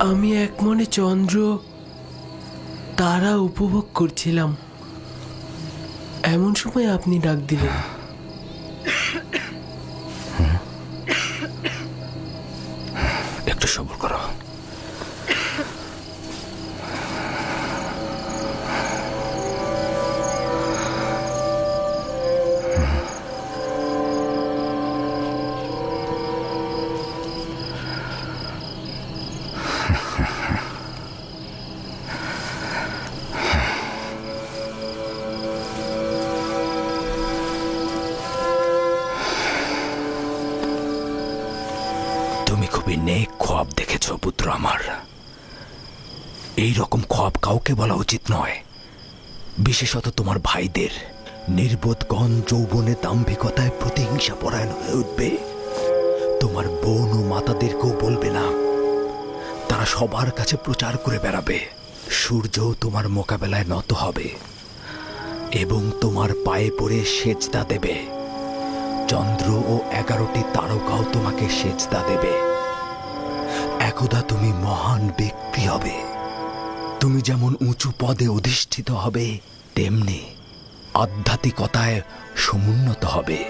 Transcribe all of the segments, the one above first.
আমি এক মনে চন্দ্র, তারা উপভোগ করছিলাম। এমন সময় আপনি ডাক দিলেন। একটু সবর করো। খুবই নেক খোয়াব দেখেছ, পুত্র আমার। এই রকম খোয়াব কাউকে বলা উচিত নয়। বিশেষত তোমার ভাইদের নির্বোধগণ যৌবনে দাম্ভিকতায় প্রতিহিংসা পরায়ণ হয়ে উঠবে। তোমার বোন ও মাতাদেরকেও বলবে না। তারা সবার কাছে প্রচার করে বেড়াবে। সূর্য তোমার মোকাবেলায় নত হবে এবং তোমার পায়ে পড়ে সেজদা দেবে। চন্দ্র ও এগারোটি তারকাও তোমাকে সেজদা দেবে। একদা তুমি মহান ব্যক্তি হবে। তুমি যেমন উঁচু পদে অধিষ্ঠিত হবে, তেমনি আধ্যাত্মিকতায় সমুন্নত হবে।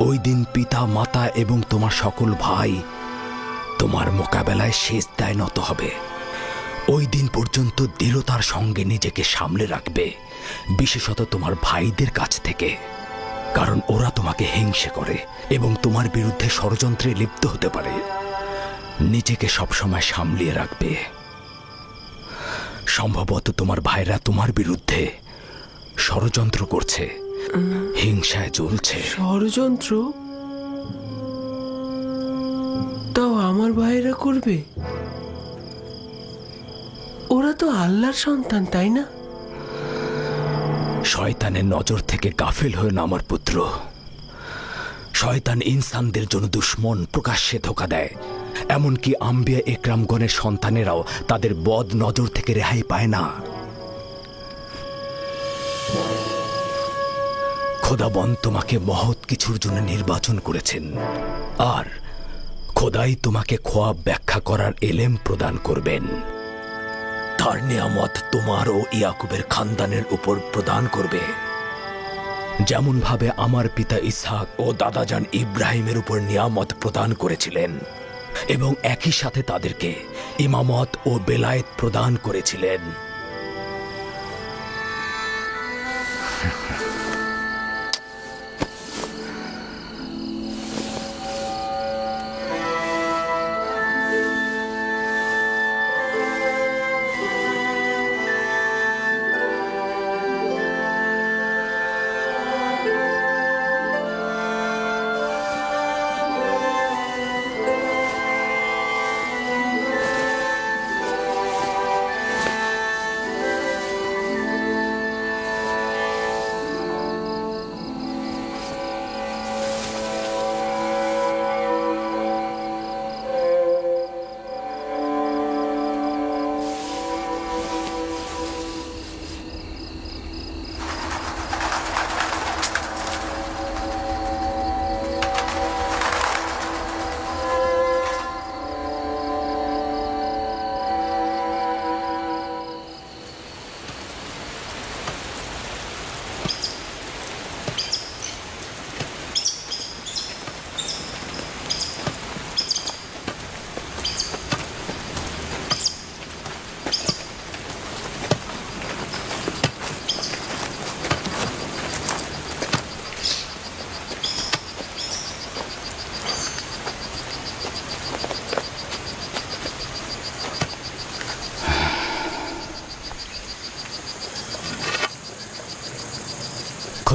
ওই দিন পিতা, মাতা এবং তোমার সকল ভাই তোমার মোকাবেলায় সেজদায় নত হবে। ওই দিন পর্যন্ত দৃঢ়তার সঙ্গে নিজেকে সামলে রাখবে, বিশেষত তোমার ভাইদের কাছ থেকে। কারণ ওরা তোমাকে হিংসে করে এবং তোমার বিরুদ্ধে ষড়যন্ত্রে লিপ্ত হতে পারে। নিজেকে সবসময় সামলিয়ে রাখবে। সম্ভবত তোমার ভাইরা তোমার বিরুদ্ধে ষড়যন্ত্র করছে হিংসায় জ্বলছে। ষড়যন্ত্র? তাও আমার ভাইয়েরা করবে? ওরা তো আল্লাহর সন্তান তাই না? শয়তানের নজর থেকে গাফিল হয়ে না আমার পুত্র। শয়তান ইনসানদের জন্য দুশ্মন প্রকাশ্যে ধোকা দেয়। এমনকি আম্বিয়া একরামগণের সন্তানেরাও তাদের বদ নজর থেকে রেহাই পায় না। খোদাবন তোমাকে মহৎ কিছুর জন্য নির্বাচন করেছেন, আর খোদাই তোমাকে খোয়াব ব্যাখ্যা করার এলেম প্রদান করবেন। তার নিয়ামত তোমার ও ইয়াকুবের খানদানের উপর প্রদান করবে। যেমন ভাবে আমার পিতা ইসহাক ও দাদাজান ইব্রাহিমের উপর নিয়ামত প্রদান করেছিলেন এবং একই সাথে তাদেরকে ইমামত ও বেলায়েত প্রদান করেছিলেন।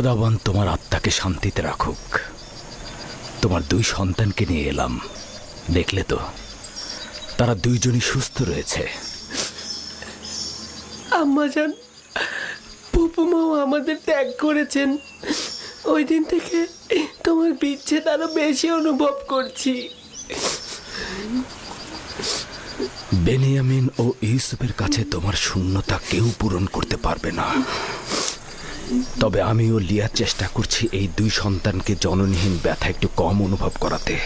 খোদাবন তোমার আত্মাকে শান্তিতে রাখুক। তোমার দুই সন্তানকে নিয়ে এলাম। দেখলে তো তারা দুইজনই সুস্থ রয়েছে। আম্মাজান পুপুমাও আমাদের ত্যাগ করেছেন। ওই দিন থেকে তোমার বিচ্ছেদ আরও বেশি অনুভব করছি। বেনিয়ামিন ও ইউসুফের কাছে তোমার শূন্যতা কেউ পূরণ করতে পারবে না। তবে আমিও লিয়ার চেষ্টা করছি এই দুই সন্তানকে জননীহীন ব্যথা একটু কম অনুভব করাতে।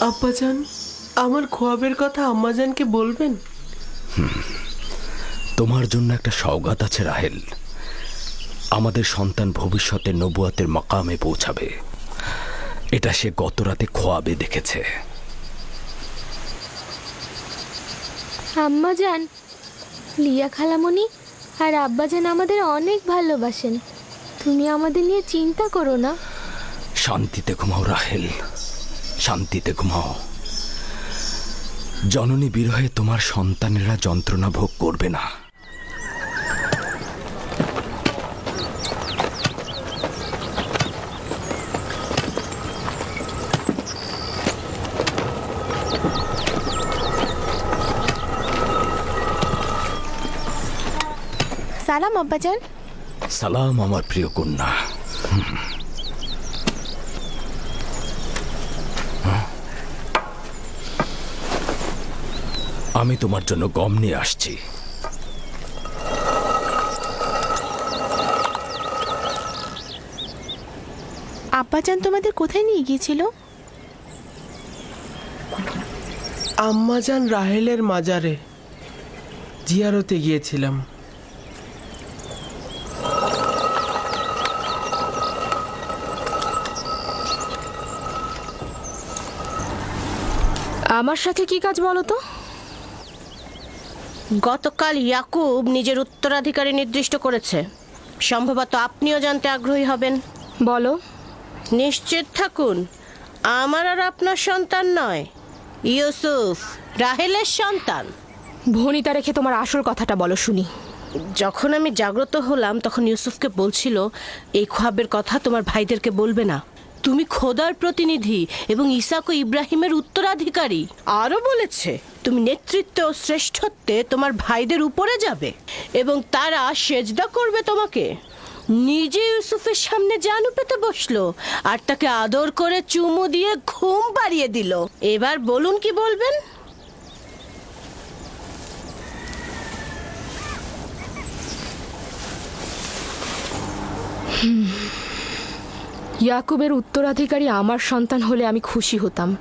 আব্বাজান আমার খোয়াবের কথা আম্মাজানকে বলবেন? তোমার জন্য একটা সওগাত আছে রাহেল। আমাদের সন্তান ভবিষ্যতে নবুয়াতের মাকামে পৌঁছাবে। এটা সে গত রাতে খোয়াবে দেখেছে। আম্মা যান লিয়া খালামণি? আর আব্বাজান আমাদের অনেক ভালোবাসেন। তুমি আমাদের নিয়ে চিন্তা করো না। শান্তিতে ঘুমাও, রাহেল। শান্তিতে ঘুমাও। জননী বিরহে তোমার সন্তানেরা যন্ত্রণা ভোগ করবে না। সালাম আব্বাজান। সালাম আমার প্রিয় কন্যা? আমি তোমার জন্য গম নিয়ে আসছি। আব্বাজান তোমাদের কোথায় নিয়ে গিয়েছিল? আম্মাজান রাহেলের মাজারে জিয়ারতে গিয়েছিলাম। আমার সাথে কি কাজ বলো তো? গতকাল ইয়াকুব নিজের উত্তরাধিকারী নির্দিষ্ট করেছে। সম্ভবত আপনিও জানতে আগ্রহী হবেন। বলো। নিশ্চিত থাকুন আমার আর আপনার সন্তান নয় ইউসুফ রাহেলের সন্তান। ভনিতা রেখে তোমার আসল কথাটা বলো শুনি। যখন আমি জাগ্রত হলাম তখন ইউসুফকে বলছিল এই খোয়াবের কথা তোমার ভাইদেরকে বলবে না। তুমি খোদার প্রতিনিধি এবং ইসাক ও ইব্রাহিমের উত্তরাধিকারী। আরও বলেছে, তুমি নেতৃত্ব ও শ্রেষ্ঠত্বে তোমার ভাইদের উপরে যাবে এবং তারা সেজদা করবে তোমাকে। নিজে ইউসুফের সামনে জানু পেতে বসল আর তাকে আদর করে চুমু দিয়ে ঘুম পাড়িয়ে দিল। এবার বলুন কি বলবেন? ইয়াকুবের উত্তরাধিকারী আমার সন্তান হলে আমি খুশি হতাম।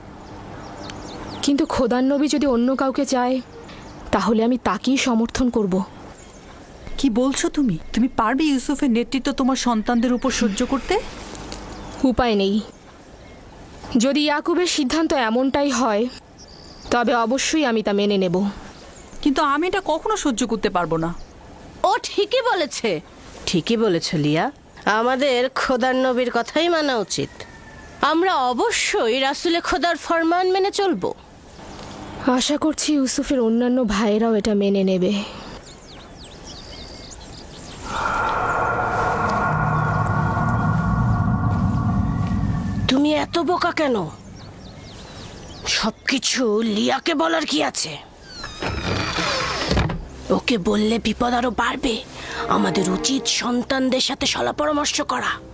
কিন্তু খোদার নবী যদি অন্য কাউকে চায় তাহলে আমি তাকেই সমর্থন করব। কি বলছো তুমি? তুমি পারবে ইউসুফের নেতৃত্ব তোমার সন্তানদের উপর সহ্য করতে? উপায় নেই। যদি ইয়াকুবের সিদ্ধান্ত এমনটাই হয় তবে অবশ্যই আমি তা মেনে নেব। কিন্তু আমি এটা কখনো সহ্য করতে পারব না। ও ঠিকই বলেছে। ঠিকই বলেছে লিয়া। আমাদের খোদার নবীর কথাই মানা উচিত। আমরা অবশ্যই রাসুলে খোদার ফরমান মেনে চলবো। আশা করছি ইউসুফের অন্যান্য ভাইয়েরাও এটা মেনে নেবে। তুমি এত বোকা কেন? সবকিছু লিয়াকে বলার কি আছে? ওকে বললে বিপদ আরও বাড়বে। আমাদের উচিত সন্তানদের সাথে সলা পরামর্শ করা।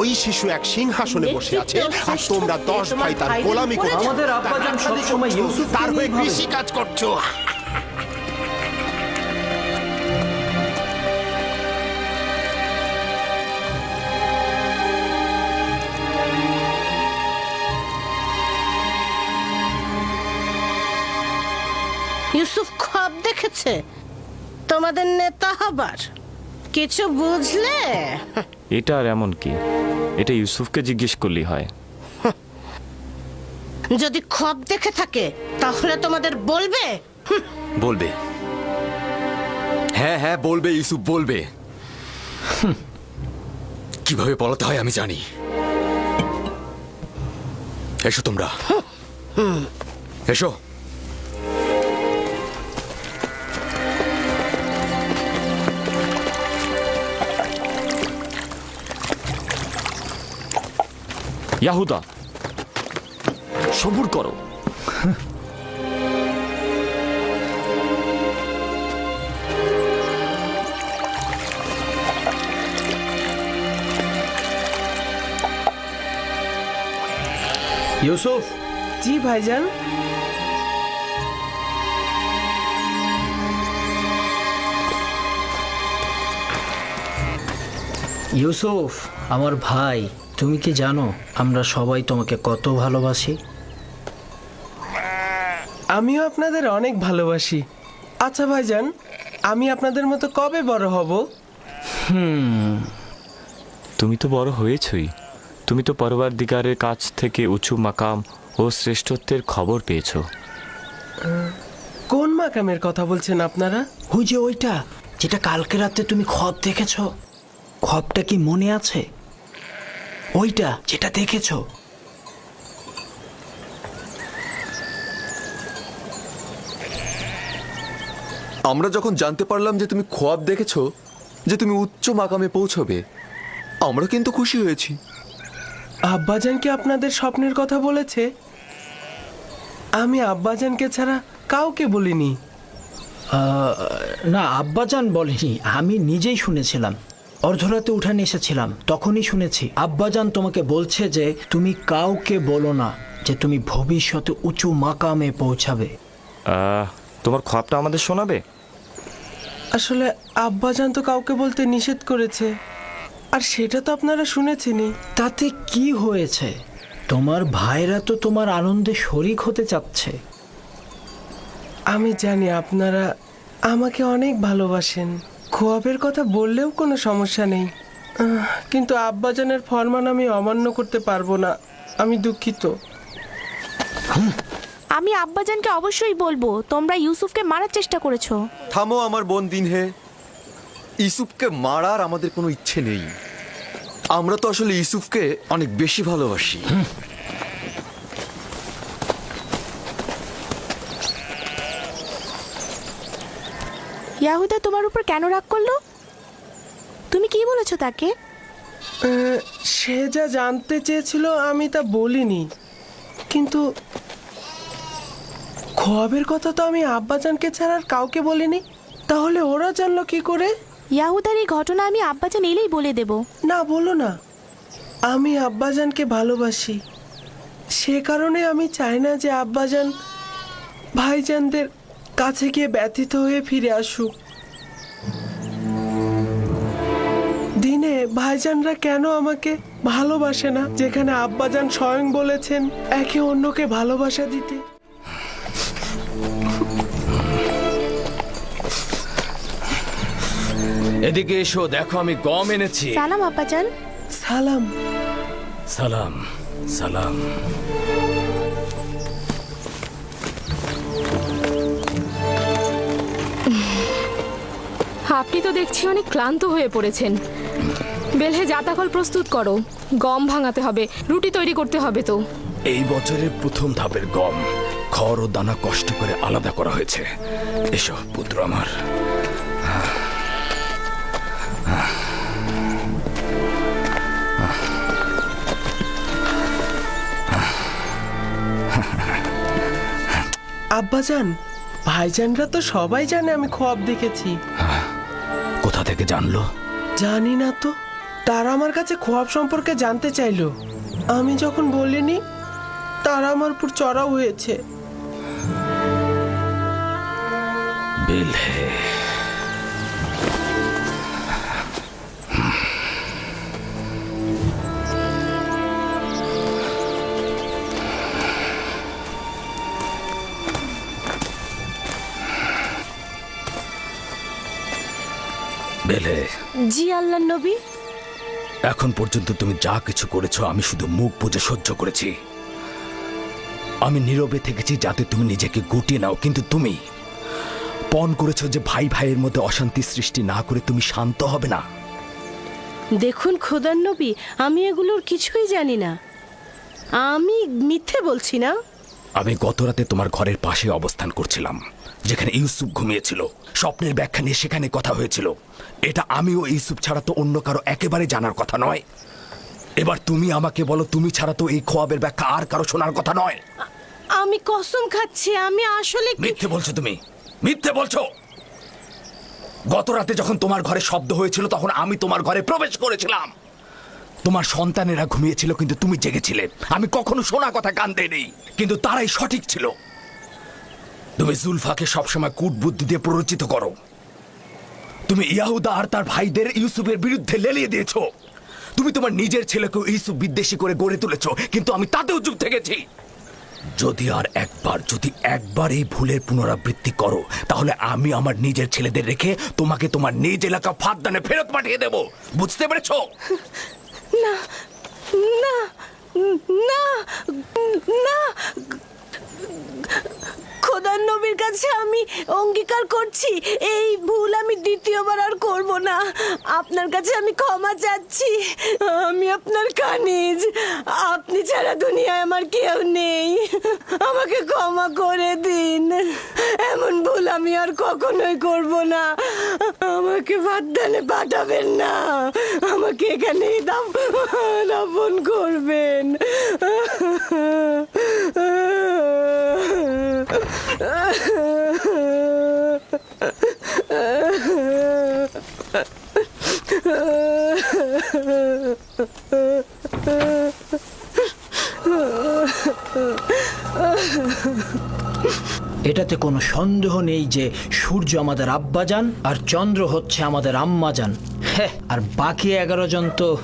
ওই শিশু এক সিংহাসনে বসে আছে। আর তোমরা দশ ভাই তার গোলামি করছ। আমাদের আব্বাজান সবসময় ইউসুফকে তার হয়ে কৃষি কাজ করছ। ইউসুফ খব দেখেছে? তোমাদের নেতা হবার? কিছু বুঝলে? এটা আর এমন কি? এটা ইউসুফকে জিজ্ঞেস করলেই হয়। যদি খব দেখে থাকে তাহলে তোমাদের বলবে? বলবে। হ্যাঁ হ্যাঁ বলবে ইউসুফ বলবে। হুম। কীভাবে পড়াতে হয় আমি জানি। এসো তোমরা। এসো। ইয়াহুদা সবুর করো। ইউসুফ? জি ভাইজান। ইউসুফ আমার ভাই। তুমি কি জানো আমরা সবাই তোমাকে কত ভালোবাসি? আমিও আপনাদের অনেক ভালোবাসি। আচ্ছা ভাইজান আমি আপনাদের মতো কবে বড় হব? হুম। তুমি তো বড় হয়েছই। তুমি তো পরবার দিগারের কাছ থেকে উঁচু মাকাম ও শ্রেষ্ঠত্বের খবর পেয়েছ। কোন মাকামের কথা বলছেন আপনারা? ওই যে ওইটা যেটা কালকে রাতে তুমি খব দেখেছ। খবটা কি মনে আছে? ওইটা যেটা দেখেছ? আমরা যখন জানতে পারলাম যে তুমি খোয়াব দেখেছ যে তুমি উচ্চ মাকামে পৌঁছবে আমরা কিন্তু খুশি হয়েছি। আব্বাজান কি আপনাদের স্বপ্নের কথা বলেছে? আমি আব্বাজানকে ছাড়া কাউকে বলিনি। না আব্বাজান বলেনি আমি নিজেই শুনেছিলাম। অর্ধরাতে উঠানে এসেছিলাম তখনই শুনেছি আব্বাজান তোমাকে বলছে যে তুমি কাউকে বলো না যে তুমি ভবিষ্যতে উঁচু মাকামে পৌঁছাবে। আহ, তোমার খবটা আমাদের শোনাবে? আসলে আব্বাজান তো কাউকে বলতে নিষেধ করেছে আর সেটা তো আপনারা শুনেছেনই। তাতে কি হয়েছে? তোমার ভাইরা তো তোমার আনন্দে শরিক হতে চাচ্ছে। আমি জানি আপনারা আমাকে অনেক ভালোবাসেন। খোয়াবের কথা বললেও কোনো সমস্যা নেই। কিন্তু আব্বাজানের ফরমান আমি অমান্য করতে পারব না। আমি দুঃখিত। আমি আব্বাজানকে অবশ্যই বলব তোমরা ইউসুফকে মারার চেষ্টা করেছ। থামো আমার বোন দিনহে। ইউসুফকে মারার আমাদের কোনো ইচ্ছে নেই। আমরা তো আসলে ইউসুফকে অনেক বেশি ভালোবাসি। ইয়াহুদা তোমার উপর কেন রাগ করল? তুমি কি বলেছ তাকে? সে যা জানতে চেয়েছিল আমি তা বলিনি। কিন্তু খোয়াবের কথা তো আমি আব্বাজানকে ছাড়া আর কাউকে বলিনি। তাহলে ওরা জানলো কি করে? ইয়াহুদার এই ঘটনা আমি আব্বাজান এলেই বলে দেব। না বলো না। আমি আব্বাজানকে ভালোবাসি। সে কারণে আমি চাই না যে আব্বাজান ভাইজানদের কাছে গিয়ে ব্যথিত হয়ে ফিরে আসুক। দিনে ভাইজানরা কেন আমাকে ভালোবাসে না? যেখানে আব্বাজান স্বয়ং বলেছেন একে অন্যকে ভালোবাসা দিতে। এদিকে এসো দেখো আমি গম এনেছি। সালাম আব্বাজান। সালাম। সালাম সালাম। আপনি তো দেখছি অনেক ক্লান্ত হয়ে পড়েছেন। বেলহে জাতাকল প্রস্তুত করো। গম ভাঙাতে হবে। রুটি তৈরি করতে হবে তো। এই বছরের প্রথম ধাপের গম খড় ও দানা কষ্ট করে আলাদা করা হয়েছে। এসো পুত্র আমার। আব্বাজান ভাইজানরা তো সবাই জানে আমি খোয়াব দেখেছি। কোথা থেকে জানলো? জানি না তো। তারা আমার কাছে খোয়াব সম্পর্কে জানতে চাইলো। আমি যখন বলিনি তারা আমার উপর চড়াও হয়েছে। বেলহে বেলে। জি আল্লাহ নবী। এখন পর্যন্ত তুমি যা কিছু করেছ আমি শুধু মুখ বুঝে সহ্য করেছি। আমি নীরবে থেকেছি যাতে তুমি নিজেকে গুটিয়ে নাও কিন্তু তুমি পণ করেছ যে ভাই ভাইয়ের মধ্যে অশান্তি সৃষ্টি না করে তুমি শান্ত হবে না। দেখুন খোদার নবী আমি এগুলোর কিছুই জানি না। আমি মিথ্যে বলছি না? আমি গত রাতে তোমার ঘরের পাশে অবস্থান করছিলাম যেখানে ইউসুফ ঘুমিয়েছিল। স্বপ্নের ব্যাখ্যা নিয়ে সেখানে কথা হয়েছিল। এটা আমি ও ইউসুফ ছাড়া তো অন্য কারও একেবারে জানার কথা নয়। এবার তুমি আমাকে বলো তুমি ছাড়া তো এই খোয়াবের ব্যাখ্যা আর কারও শোনার কথা নয়। আমি কসম খাচ্ছি আমি আসলে মিথ্যে বলছো তুমি। মিথ্যে বলছো। গত রাতে যখন তোমার ঘরে শব্দ হয়েছিল তখন আমি তোমার ঘরে প্রবেশ করেছিলাম। তোমার সন্তানেরা ঘুমিয়েছিল কিন্তু তুমি জেগেছিলে। আমি কখনো শোনা কথা কান দেইনি কিন্তু তারাই সঠিক ছিল। তুমি জুলফাকে সবসময় কূটবুদ্ধি দিয়ে প্ররোচিত করো। তুমি ইয়াহুদা আর তার ভাইদের ইউসুফের বিরুদ্ধে লেলিয়ে দিয়েছ। তুমি তোমার নিজের ছেলেকে ইউসুফ বিদ্বেষী করে গড়ে তুলেছ, কিন্তু আমি তাতেও চুপ থেকেছি। যদি আর একবার, যদি একবার এই ভুলের পুনরাবৃত্তি করো, তাহলে আমি আমার নিজের ছেলেদের রেখে তোমাকে তোমার নিজ এলাকা ফাঁদদানে ফেরত পাঠিয়ে দেব। বুঝতে পেরেছ? না না না না খোদার নবীর কাছে আমি অঙ্গীকার করছি। এই ভুল আমি দ্বিতীয়বার আর করব না। আপনার কাছে আমি ক্ষমা চাচ্ছি। আমি আপনার কানিজ। আপনি ছাড়া দুনিয়ায় আমার কেউ নেই। আমাকে ক্ষমা করে দিন। এমন ভুল আমি আর কখনোই করব না। আমাকে ভাতদানে পাঠাবেন না। আমাকে এখানেই দাফ- দাফন করবেন। এটাতে কোনো সন্দেহ নেই যে সূর্য আমাদের আব্বাজান আর চন্দ্র হচ্ছে আমাদের আম্মাজান। হ্যাঁ আর বাকি এগারো জন তো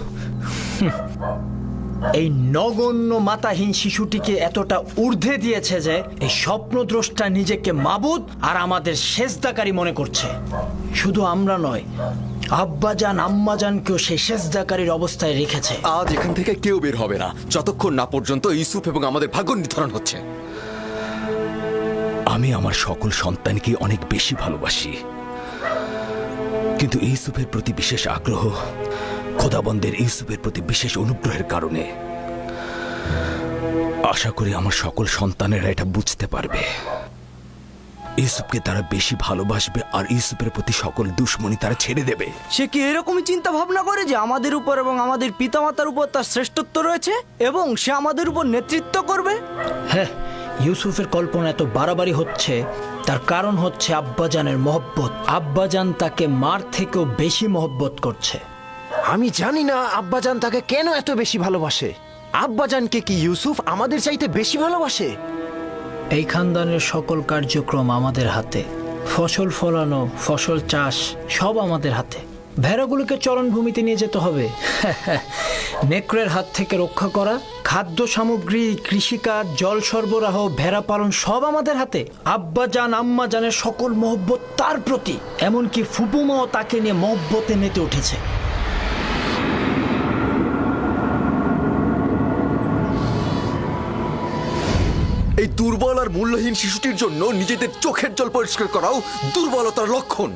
এই নগণ্য মাতাহীন শিশুটিকে এতটা ঊর্ধ্বে দিয়েছে যে এই স্বপ্নদ্রষ্টা নিজেকে মাবুদ আর আমাদের সেজদাকারী মনে করছে। শুধু আমরা নয় আব্বাজান আম্মাজানকেও সেই সেজদাকারীর অবস্থায় রেখেছে। আজ এখান থেকে কেউ বের হবে না। যতক্ষণ না পর্যন্ত ইউসুফ এবং আমাদের ভাগ্য নির্ধারণ হচ্ছে। আমি আমার সকল সন্তানকে অনেক বেশি ভালোবাসি। কিন্তু ইউসুফের প্রতি বিশেষ আগ্রহ খোদাবন্দের ইউসুফের প্রতি বিশেষ অনুগ্রহের কারণে। আশা করি আমার সকল সন্তানেরা এটা বুঝতে পারবে। ইউসুফকে তারা বেশি ভালোবাসবে আর ইউসুফের প্রতি সকল দুশ্মনী তারা ছেড়ে দেবে। সে কি এরকমই চিন্তা ভাবনা করে যে আমাদের উপর এবং আমাদের পিতামাতার উপর তার শ্রেষ্ঠত্ব রয়েছে এবং সে আমাদের উপর নেতৃত্ব করবে? হ্যাঁ ইউসুফের কল্পনা এত বাড়াবাড়ি হচ্ছে। তার কারণ হচ্ছে আব্বাজানের মহব্বত। আব্বাজান তাকে মার থেকেও বেশি মহব্বত করছে। আমি জানি না আব্বাজান তাকে কেন এত বেশি ভালোবাসে। আব্বাজানকে কি ইউসুফ আমাদের চাইতে বেশি ভালোবাসে? এই খানদানের সকল কার্যক্রম আমাদের হাতে। ফসল ফলানো, ফসল চাষ, সব আমাদের হাতে। ভেড়াগুলোকে চরণভূমিতে নিয়ে যেতে হবে। নেকড়ের হাত থেকে রক্ষা করা, খাদ্য সামগ্রী, কৃষিকাজ, জল সরবরাহ, ভেড়া পালন সব আমাদের হাতে। আব্বা জান আম্মা জানের সকল মহব্বত তার প্রতি। এমনকি ফুপুমাও তাকে নিয়ে মহব্বতে মেতে উঠেছে। এই দুর্বল আর মূল্যহীন শিশুটির জন্য নিজেদের চোখের জল পরিষ্কার করাও দুর্বলতার লক্ষণ।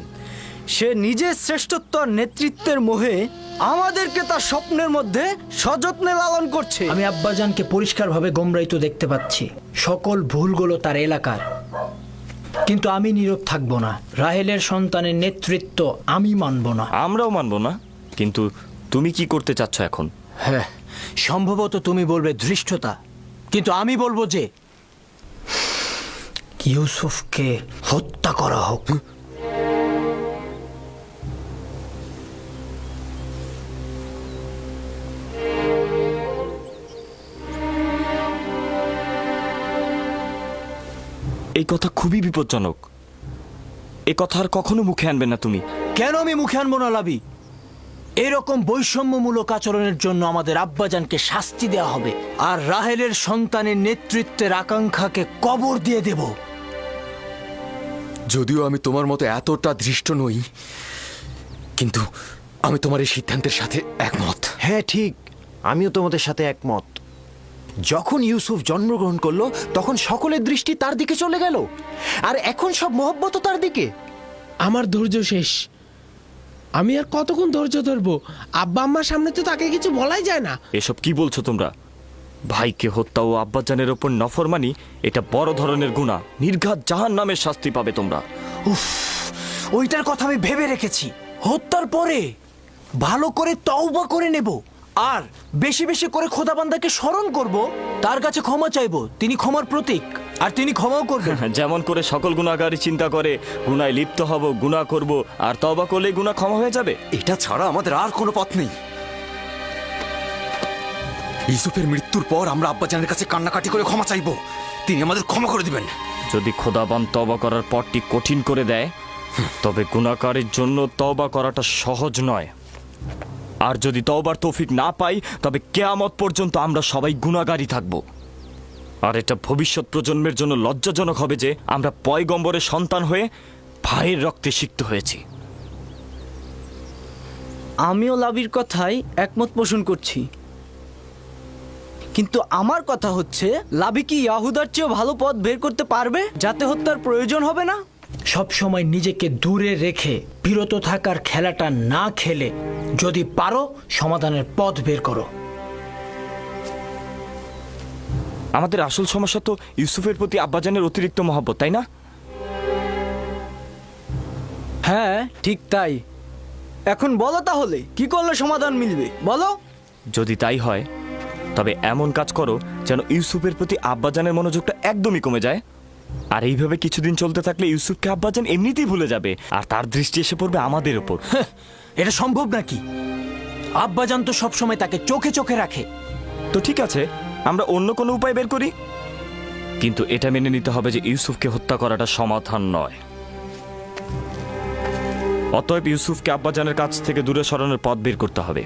সে নিজের শ্রেষ্ঠত্ব আর নেতৃত্বের মোহে আমাদেরকে তার স্বপ্নের মধ্যে সযত্নে লালন করছে। আমি আব্বাজানকে পরিষ্কারভাবে গোমরাইত দেখতে পাচ্ছি। সকল ভুলগুলো তার এলাকার। কিন্তু আমি নীরব থাকব না। রাহেলের সন্তানের নেতৃত্ব আমি মানব না। আমরাও মানব না। কিন্তু তুমি কি করতে চাচ্ছ এখন? হ্যাঁ সম্ভবত তুমি বলবে ধৃষ্টতা। কিন্তু আমি বলব যে ইউসুফকে হত্যা করা হোক। এই কথা খুবই বিপজ্জনক। এ কথা আর কখনো মুখে আনবে না তুমি। কেন আমি মুখে আনব না লাবি? এরকম বৈষম্যমূলক আচরণের জন্য আমাদের আব্বাজানকে শাস্তি দেওয়া হবে আর রাহেলের সন্তানের নেতৃত্বের আকাঙ্ক্ষাকে কবর দিয়ে দেব। যদিও আমি তোমার মতো এতটা দৃষ্ট নই কিন্তু আমি তোমার এই সিদ্ধান্তের সাথে একমত। হ্যাঁ ঠিক। আমিও তোমাদের সাথে একমত। যখন ইউসুফ জন্মগ্রহণ করল তখন সকলের দৃষ্টি তার দিকে চলে গেল। আর এখন সব মহব্বত তার দিকে। আমার ধৈর্য শেষ। আমি আর কতক্ষণ ধৈর্য ধরবো? আব্বা আম্মার সামনে তো তাকে কিছু বলাই যায় না। এসব কি বলছো তোমরা? ভাইকে হত্যা ও আব্বাজানের ওপর নফরমানি এটা বড় ধরনের গুণা। নির্ঘাত জাহান নামের শাস্তি পাবে তোমরা। উফ ওইটার কথা আমি ভেবে রেখেছি। হত্যার পরে ভালো করে তওবা করে নেব আর বেশি বেশি করে খোদাবান্দাকে স্মরণ করব তার কাছে ক্ষমা চাইব তিনি ক্ষমার প্রতীক আর তিনি ক্ষমাও করবেন। যেমন করে সকল গুণাগারী চিন্তা করে গুনায় লিপ্ত হব গুনাহ করব আর তবা করলে গুনাহ ক্ষমা হয়ে যাবে। এটা ছাড়া আমাদের আর কোনো পথ নেই। ইউসুফের মৃত্যুর পর আমরা আব্বাজানের কাছে কান্নাকাটি করে ক্ষমা চাইব। তিনি আমাদের ক্ষমা করে দিবেন। যদি খোদাবান তবা করার পরটি কঠিন করে দেয় তবে গুণাকারের জন্য তবা করাটা সহজ নয়। আর যদি তওবার তৌফিক না পাই তবে কেয়ামত পর্যন্ত আমরা সবাই গুণাগারই থাকব। আর এটা ভবিষ্যৎ প্রজন্মের জন্য লজ্জাজনক হবে যে আমরা পয়গম্বরের সন্তান হয়ে ভাইয়ের রক্তে সিক্ত হয়েছি। আমিও লাবির কথাই একমত পোষণ করছি। কিন্তু আমার কথা হচ্ছে লাবি কি ইয়াহুদার চেয়েও ভালো পথ বের করতে পারবে যাতে হত্যার প্রয়োজন হবে না? সব সময় নিজেকে দূরে রেখে বিরত থাকার খেলাটা না খেলে যদি পারো সমাধানের পথ বের করো। আমাদের আসল সমস্যা তো ইউসুফের প্রতি আব্বাজানের অতিরিক্ত মহব্বত তাই না? হ্যাঁ ঠিক তাই। এখন বলো তাহলে কি করলে সমাধান মিলবে? বলো। যদি তাই হয় তবে এমন কাজ করো যেন ইউসুফের প্রতি আব্বাজানের মনোযোগটা একদমই কমে যায়। আর এইভাবে কিছুদিন চলতে থাকলে ইউসুফকে আব্বাজান এমনিতেই ভুলে যাবে আর তার দৃষ্টি এসে পড়বে আমাদের ওপর এটা সম্ভব নাকি? আব্বাজান তো সবসময় তাকে চোখে চোখে রাখে। তো ঠিক আছে আমরা অন্য কোনো উপায় বের করি? কিন্তু এটা মেনে নিতে হবে যে ইউসুফকে হত্যা করাটা সমাধান নয়। অতএব ইউসুফকে আব্বাজানের কাছ থেকে দূরে সরানোর পথ বের করতে হবে।